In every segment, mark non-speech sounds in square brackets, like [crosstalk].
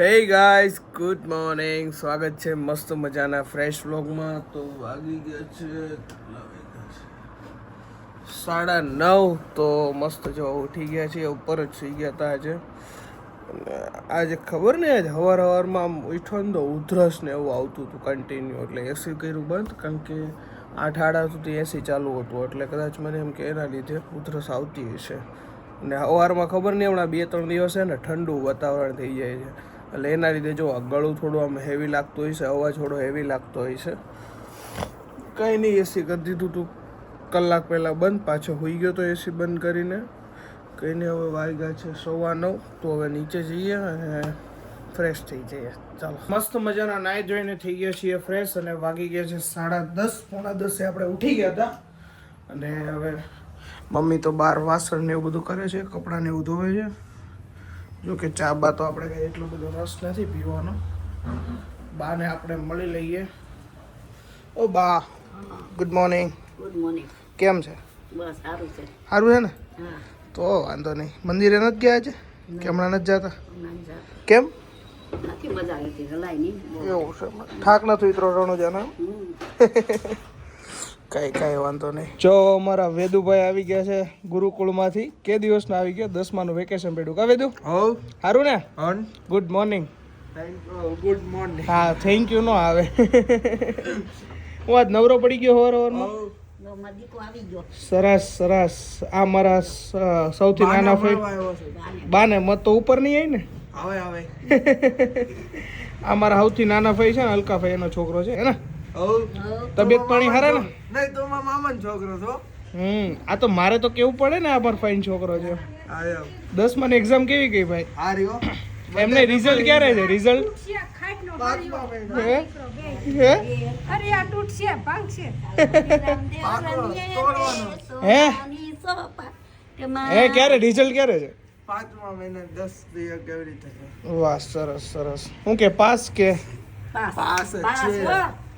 હે guys good morning સ્વાગત છે મસ્ત મજાના ફ્રેશ વ્લોગમાં તો વાગી ગયા છે? સાડા નવ. તો મસ્ત જો ઉઠી ગયા છે ઉપર જ સુઈ ગયા હતા આજે. આજે ખબર નહીં, આજે હવાર હવારમાં ઉઠો ને તો ઉધરસ ને એવું આવતું હતું કન્ટિન્યુ એટલે એસી કર્યું બંધ, કારણ કે આઠ આડા સુધી એસી ચાલુ હતું. એટલે કદાચ મને એમ કે એના લીધે ઉધરસ આવતી હશે. અને સવારમાં ખબર નહીં, હમણાં બે ત્રણ દિવસ છે ને ઠંડુ વાતાવરણ થઈ જાય છે. એટલે એના લીધે જો ગળું થોડું આમ હેવી લાગતું હોય છે, અવાજ થોડો હેવી લાગતો હોય છે. કંઈ નહીં એસી કરી દીધું હતું કલાક પહેલાં બંધ, પાછો હોઈ ગયો તો એસી બંધ કરીને. કંઈ નહીં હવે વાગ્યા છે સવા નવ, તો હવે નીચે જઈએ અને ફ્રેશ થઈ જઈએ. ચાલો. મસ્ત મજાના નાઈ જોઈને થઈ ગયા છીએ ફ્રેશ અને વાગી ગયા છે સાડા દસ, પોણા દસે આપણે ઉઠી ગયા હતા. અને હવે મમ્મી તો બહાર વાસણ ને એવું બધું કરે છે, કપડાં ને એવું ધોવે છે. જો કે ચા બા તો આપણે કંઈ એટલો બધો રસ નથી પીવાનો. બાને આપણે મળી લઈએ. ઓ બા ગુડ મોર્નિંગ ગુડ મોર્નિંગ કેમ છે? બસ સારું છે. સારું છે ને? તો વાંધો નહીં. મંદિરે નથી ગયા આજે? કે હમણાં નથી જતા? કેમ? નથી મજા આવી હતી હલાય નહીં. એવું છે. થાક નથી ઉતરો રણુજાના. હમ. [laughs] કઈ કઈ વાંધો નહીં. જો અમારા વેદુભાઈ આવી ગયા છે ગુરુકુળમાંથી. કે દિવસના આવી ગયા? દસમાનું વેકેશન પડ્યું. કા વેદુ? હવ. સારું ને? ઓન ગુડ મોર્નિંગ ગુડ મોર્નિંગ હા થેન્ક યુ નો આવે. હું આજ નવરો પડી ગયો આવી ગયો. સરસ સરસ. આ મારા સૌથી નાના ફઈ બાને. મત તો ઉપર નહીં આવી ને? આવે આવે. [laughs] આ મારા સૌથી નાના ફઈ છે ને અલકા ફઈ એનો છોકરો છે હે ને? તબિયત પાણી ખરા ને? નહીં તો મામા છોકરો છો. હમ આ તો મારે તો કેવું પડે ને આ ફાઇન છોકરો છે. દસમાં એક્ઝામ કેવી ગઈ ભાઈ? આ રહ્યો. એમને રિઝલ્ટ ક્યારે છે? રિઝલ્ટ હે ક્યારે? રિઝલ્ટ ક્યારે છે? પાંચમા મહિના દસ કેવી રીતે વાહ સરસ સરસ. હું કે પાસ કે? પાસ. પાસ જ પાસ, છે.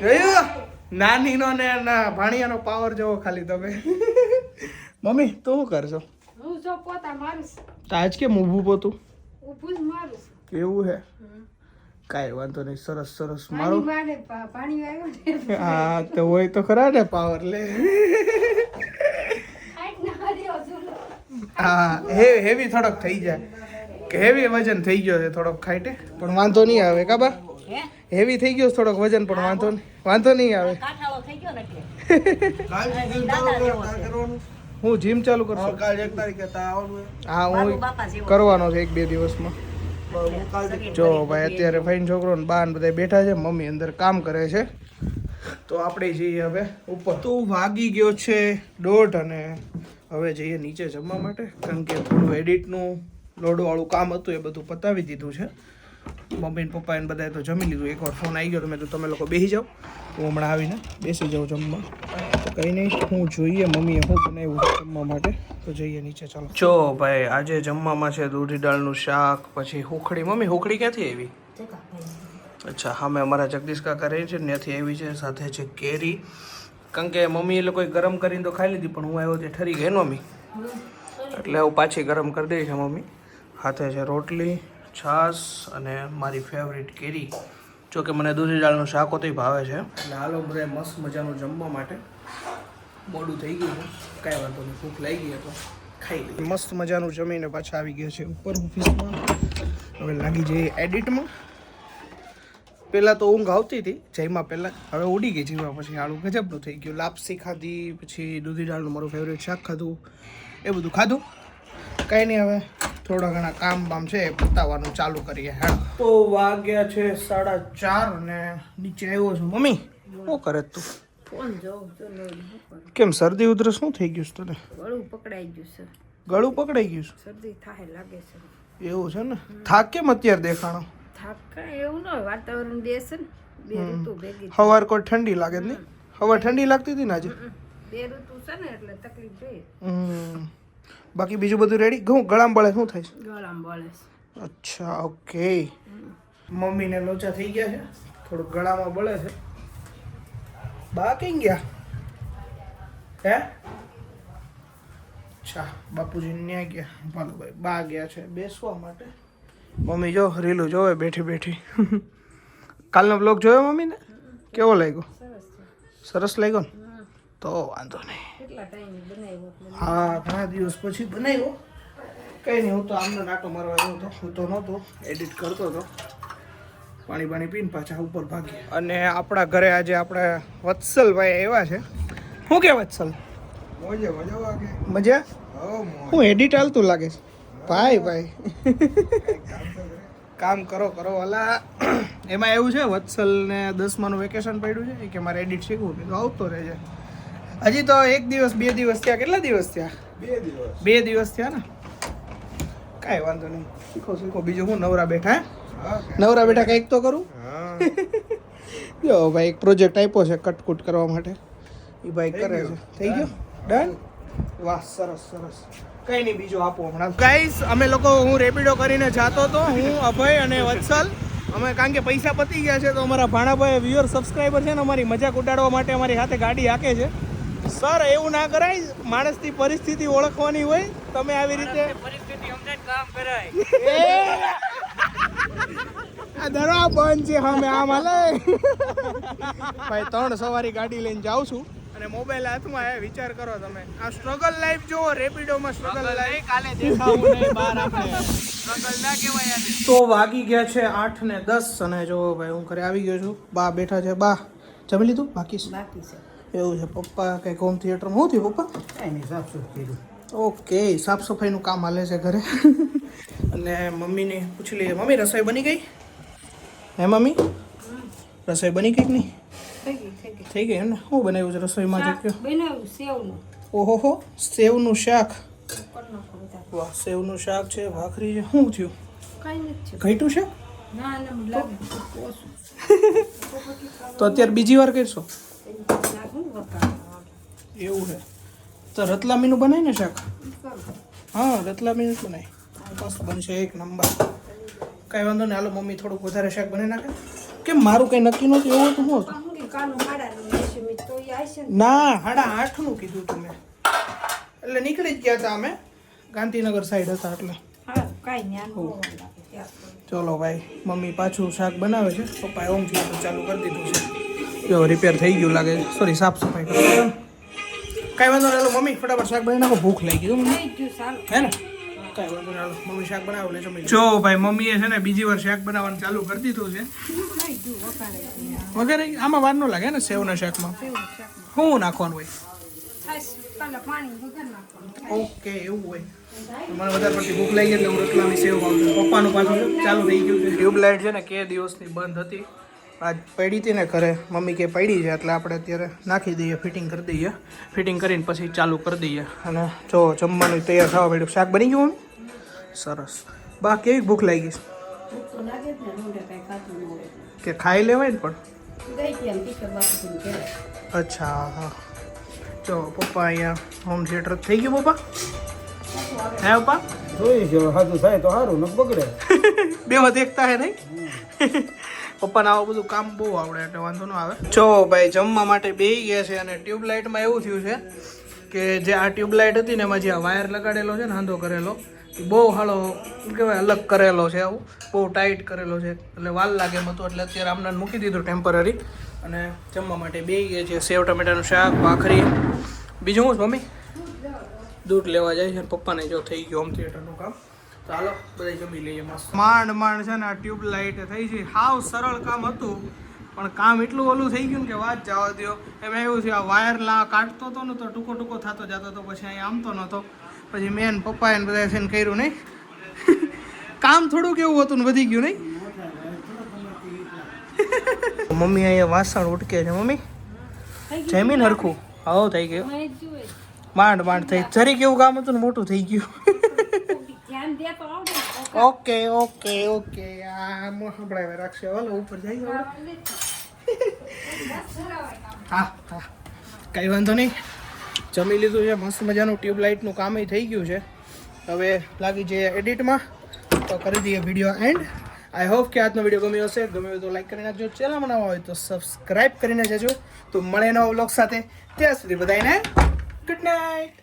જોયું નાનીનો ને ના ભાણિયાનો પાવર જોવો ખાલી તમે. [laughs] મમ્મી તું શું કરશો? હું જો પોતા મારું છું. આજ કેમ ઊભું પોતું? ઊભું જ મારું છું. હે? કાંઈ વાંધો નહીં સરસ સરસ. મારો? ને હા તો હોય તો ખરા ને પાવર લે. [laughs] ના. હા હે હેવી થોડોક થઈ જાય. હેવી વજન થઈ ગયો છે થોડોક ખાઈટે પણ વાંધો નહીં આવે કાબા હેવી થઈ ગયો છે થોડોક વજન પણ વાંધો નહીં. વાંધો નહીં આવે. [laughs] હું જીમ ચાલુ કરશું. કાલ એક તારીખે હા હું કરવાનો છે એક બે દિવસમાં. બરાબર, જો ભાઈ અત્યારે ફાઈન છોકરો ને બાન ને બધા બેઠા છે મમ્મી અંદર કામ કરે છે. તો આપણે જઈએ હવે ઉપર. તો વાગી ગયો છે દોઢ અને હવે જઈએ નીચે જમવા માટે કારણ કે થોડું એડિટનું લોડવાળું કામ હતું એ બધું પતાવી દીધું છે. મમ્મી ને પપ્પા એને બધાએ તો જમી લીધું. એકવાર ફોન આવી ગયો મેં તો તમે લોકો બેસી જાઓ. હું હમણાં આવીને બેસી જાઉં જમવા. કંઈ નહીં, હું જોઈએ, મમ્મીએ શું બનાવ્યું જમવા માટે. તો જઈએ નીચે, ચાલો. જો ભાઈ, આજે જમવામાં છે દૂધી દાળનું શાક, પછી હુખડી. મમ્મી, હુખડી ક્યાંથી આવી? અચ્છા, હા, મેં અમારા જગદીશ કાકા રહે છે ત્યાંથી આવી છે, સાથે છે કેરી. કારણ કે મમ્મી એ લોકોએ ગરમ કરીને તો ખાઈ લીધી, પણ હું આવ્યો તે ઠરી ગઈ મમ્મી એટલે હું પાછી ગરમ કરી દઈશ મમ્મી. હાથે છે રોટલી છાસ અને મારી ફેવરિટ કેરી. જો કે મને દૂધી દાળનું શાક હોતોય ભાવે છે. એટલે હાલો બધા મસ્ત મજાનું જમવા માટે. મોડું થઈ ગયું કાંઈ વાંધો નહીં ભૂખ લાગી ગઈ તો ખાઈ લઈએ. મસ્ત મજાનું જમીને પાછા આવી ગયા છે ઉપર ઓફિસમાં હવે લાગી જઈએ એડિટમાં પહેલાં તો ઊંઘ આવતી હતી જયમાં પહેલાં હવે ઉડી ગઈ જીવા પછી આળું ગજબનું થઈ ગયું. લાપસી ખાધી પછી દૂધી દાળનું મારું ફેવરેટ શાક ખાધું. એ બધું ખાધું? કંઈ નહીં હવે થોડા ઘણા કામ બામ છે એ પતાવવાનું ચાલુ કરીએ હા તો વાગ્યા છે સાડા ચાર અને નીચે આવ્યો છું. મમ્મી શું કરે તું? કેમ શરદી ઉધરસ શું થઈ ગયું છે તને? ગળું પકડાઈ ગયું છે. ગળું પકડાઈ ગયું શરદી થાય લાગે છે. એવું છે ને? થાક કેમ અત્યારે દેખાણો? થાક કાંઈ એવું ન હોય વાતાવરણ છે ને બે ઋતુ ભેગી સવાર કોઈ ઠંડી લાગે જ નહીં? હવા ઠંડી લાગતી હતી ને આજે? બે ઋતુ છે ને એટલે તકલીફ હમ. બાકી બીજું બધું રેડી ઘઉં ગળામ બળે શું થાય છે? ગળામાં બળે અચ્છા ઓકે. મમ્મીને લોચા થઈ ગયા છે. થોડું ગળામાં બળે છે. બા કઈ ગયા? હે? અચ્છા બાપુજી ન્યા ગયા. ભાલુભાઈ બા ગયા છે બેસવા માટે. મમ્મી જો રીલું જોવે બેઠી બેઠી. [laughs] કાલનો બ્લોગ જોયો મમ્મીને? કેવો લાગ્યો? સરસ લાગ્યો ને? તો વાંધો નહીં. કેટલા ટાઈમ બનાવ્યો હા ઘણા દિવસ પછી બનાવ્યો. કંઈ નહીં હું તો આમને નાટો મારવા ગયો હતો. હું તો નહોતો એડિટ કરતો હતો. પાણી પાણી પીને પાછા ઉપર ભાગી અને આપણા ઘરે આજે આપણે વત્સલભાઈ આવ્યા છે. શું કે વત્સલ? મોજે મજા વાગે. મજા? હું એડિટ હાલતું લાગે છે. ભાઈ ભાઈ. [laughs] કામ કરો કરો. અલા એમાં એવું છે વત્સલને દસમાનું વેકેશન પડ્યું છે કે મારે એડિટ શીખવું તો આવતો રહેજે. હજી તો એક દિવસ બે દિવસ થયા. કેટલા દિવસ થયા? બે દિવસ. બે દિવસ થયા ને? કાંઈ વાંધો નહીં. શીખો શીખો. બીજું હું નવરા બેઠા? નવરા બેઠા કંઈક તો કરું? જો ભાઈ એક પ્રોજેક્ટ આપ્યો છે કટકૂટ કરવા માટે. એ ભાઈ કરે છે. થઈ ગયો? ડન વાહ સરસ સરસ. કઈ નહીં બીજું આપો હમણાં. ગાઈસ અમે લોકો હું રેપિડો કરીને જાતો હતો. હું અભય અને વત્સલ. અમે કારણ કે પૈસા પતી ગયા છે તો અમારા ભાણાભાઈ વ્યુઅર સબસ્ક્રાઈબર છે ને અમારી મજાક ઉડાડવા માટે અમારી હાથે ગાડી હાકે છે. સર એવું ના કરાય માણસની પરિસ્થિતિ ઓળખવાની હોય તમે આવી રીતે! આ દરા બંધ છે અમે આમ હાલે. ભાઈ ત્રણ સવારી ગાડી લઈને જાઉં છું. અને મોબાઈલ હાથમાં હે વિચાર કરો તમે. આ સ્ટ્રગલ લાઈફ જોવો રેપિડોમાં સ્ટ્રગલ લાઈફ કાલે દેખાવું નહીં બહાર આપણે. સ્ટ્રગલ ના કહેવાય તો વાગી ગયા છે આઠ ને દસ અને જો ભાઈ હું ઘરે આવી ગયો છું. બા બેઠા છે બા જમી લીધું? બાકી છે. બાકી છે. એવું છે. પપ્પા કંઈક હોમ થિયેટરમાં શું થયું પપ્પા? કાંઈ નહીં સાફ સુફ કર્યું. ઓકે સાફ સફાઈનું કામ હાલે છે ઘરે. અને મમ્મીને પૂછી લઈએ મમ્મી રસોઈ બની ગઈ? હે મમ્મી? રસોઈ બની ગઈ કે નહીં? થઈ ગઈ થઈ ગઈ. થઈ ગઈ એમ ને? શું બનાવ્યું છે રસોઈમાં જો કયો બનાવ્યું સેવનું. ઓહોહો સેવનું શાક. વાહ સેવનું શાક છે ભાખરી છે. શું થયું? કાંઈ નથી ઘટ્યું છે. તો અત્યારે બીજી વાર કરશો? એવું છે. તો રતલામીનું બનાય ને શાક? હા રતલામીનું જ બનાય. મસ્ત બનશે એક નંબર. કાંઈ વાંધો નહીં હાલો મમ્મી થોડુંક વધારે શાક બનાવી નાખે. કેમ મારું કંઈ નક્કી નહોતું એવું હતું હું ના હાડા આઠનું કીધું તું મેં. એટલે નીકળી જ ગયા હતા અમે. ગાંધીનગર સાઈડ હતા એટલે. ચલો ભાઈ મમ્મી પાછું શાક બનાવે છે. પપ્પાએ ઓમ થિયેટર ચાલુ કરી દીધું છે. જો રિપેર થઈ ગયું લાગે. સોરી સાફ સફાઈ કરો કાંઈ વાંધો નહીં મમ્મી ફટાફટ શાક બનાવી નાખો. ભૂખ લાગી ગયું હે ને? કાંઈ વાંધો નહીં હાલો મમ્મી શાક બનાવો જો ભાઈ મમ્મીએ છે ને બીજી વાર શાક બનાવવાનું ચાલુ કરી દીધું છે. વગેરે આમાં વાર ન લાગે ને સેવના શાકમાં. શું નાખવાનું હોય? ઓકે એવું હોય. મને વધારે પડતી ભૂખ લાગી એટલે હું રતલામી સેવ ખાઉં છું. પપ્પાનું પાછું ચાલુ થઈ ગયું છે. ટ્યુબલાઇટ છે ને કે દિવસની બંધ હતી. આજ પડી હતી ને ઘરે મમ્મી કે પડી છે એટલે આપણે અત્યારે નાખી દઈએ ફિટિંગ કરી દઈએ. ફિટિંગ કરીને પછી ચાલુ કરી દઈએ. અને જો જમવાનું તૈયાર થવા પડ્યું શાક બની ગયું સરસ. બા કેવી ભૂખ લાગી? છે ભૂખ તો લાગે જ ને રોંઢે કાંઈ ખાતું ન હોય. એટલે. કે ખાઈ લેવાય ને પણ? ગઈ. અચ્છા હા. જો પપ્પા અહીંયા હોમ થિયેટર થઈ ગયું પપ્પા? હે પપ્પા? જોઈ છે સાચું થાય તો સારું ન બગડે. [laughs] બે વાત એકતા હે નહીં? પપ્પાને આવું બધું કામ બહુ આવડે, એટલે વાંધો ન આવે. જો ભાઈ, જમવા માટે બેસી ગયા છે અને ટ્યુબલાઇટમાં એવું થયું છે કે જે આ ટ્યુબલાઇટ હતી ને એમાં જે આ વાયર લગાડેલો છે ને હાંધો કરેલો બહુ હાલો કહેવાય, અલગ કરેલો છે આવું. બહુ ટાઈટ કરેલો છે, એટલે વાલ લાગે એમ હતું, એટલે અત્યારે આમને મૂકી દીધું ટેમ્પરરી. અને જમવા માટે બેસી ગયા છે, સેવ, ટમેટાનું શાક, ભાખરી. બીજું શું, મમ્મી? દૂધ લેવા જાય છે પપ્પાને, જો થઈ ગયું હોમ થિયેટરનું કામ. તો હાલો બધા જમી લઈએ મસ્ત. માંડ માંડ છે ને આ ટ્યુબલાઇટ થઈ છે. હાવ સરળ કામ હતું પણ કામ એટલું ઓલું થઈ ગયું ને કે વાત જવા દો એમાં એવું છે આ વાયર લા કાઢતો હતો ને તો ટૂંકો ટૂંકો થતો જતો હતો પછી અહીંયા આમતો નહોતો પછી મેન પપ્પાએ એને બધા થઈને કર્યું નહીં. [laughs] કામ થોડું કેવું હતું ને વધી ગયું નહીં. મમ્મી અહીંયા વાસણ ઉટકે છે મમ્મી. જમીન હરખું. હવ થઈ ગયું. મેં. માંડ માંડ થઈ. જરી કેવું કામ હતું ને મોટું થઈ ગયું થોડીક ધ્યાન દે તો આવડે ને. ઓકે. ઓકે ઓકે આ સંભળાવે રાખશે. હાલો ઉપર આપણે હા હા કંઈ વાંધો નહીં. જમી લીધું છે મસ્ત મજાનું ટ્યુબલાઇટનું કામ થઈ ગયું છે. હવે લાગી જઈએ એડિટમાં. તો કરી દઈએ વીડિયો એન્ડ. આઈ હોપ કે આજનો વીડિયો ગમ્યો હશે. ગમ્યો હોય તો લાઈક કરી નાખજો. ચેનલ બનાવવા હોય તો સબસ્ક્રાઈબ કરીને જજો. તો મળે નવા બ્લોગ સાથે. ત્યાં સુધી બધાને ગુડ નાઇટ